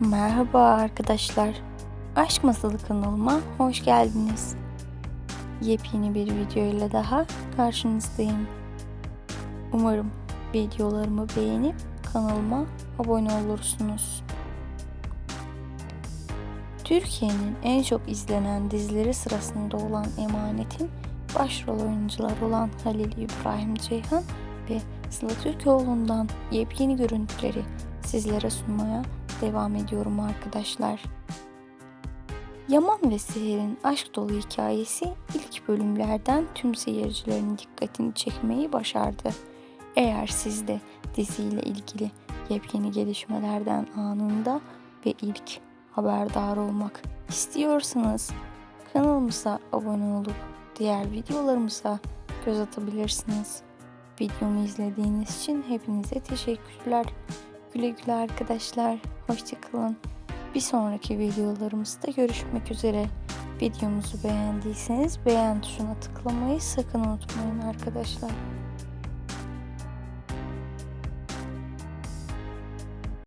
Merhaba arkadaşlar. Aşk Masalı kanalıma hoş geldiniz. Yepyeni bir video ile daha karşınızdayım. Umarım videolarımı beğenip kanalıma abone olursunuz. Türkiye'nin en çok izlenen dizileri sırasında olan Emanet'in başrol oyuncular olan Halil İbrahim Ceyhan ve Sıla Türkoğlu'ndan yepyeni görüntüleri sizlere sunmaya devam ediyorum arkadaşlar. Yaman ve Seher'in aşk dolu hikayesi ilk bölümlerden tüm seyircilerin dikkatini çekmeyi başardı. Eğer siz de diziyle ilgili yepyeni gelişmelerden anında ve ilk haberdar olmak istiyorsanız kanalımıza abone olup diğer videolarımıza göz atabilirsiniz. Videomu izlediğiniz için hepinize teşekkürler. Güle güle arkadaşlar. Hoşçakalın. Bir sonraki videolarımızda görüşmek üzere. Videomuzu beğendiyseniz beğen tuşuna tıklamayı sakın unutmayın arkadaşlar.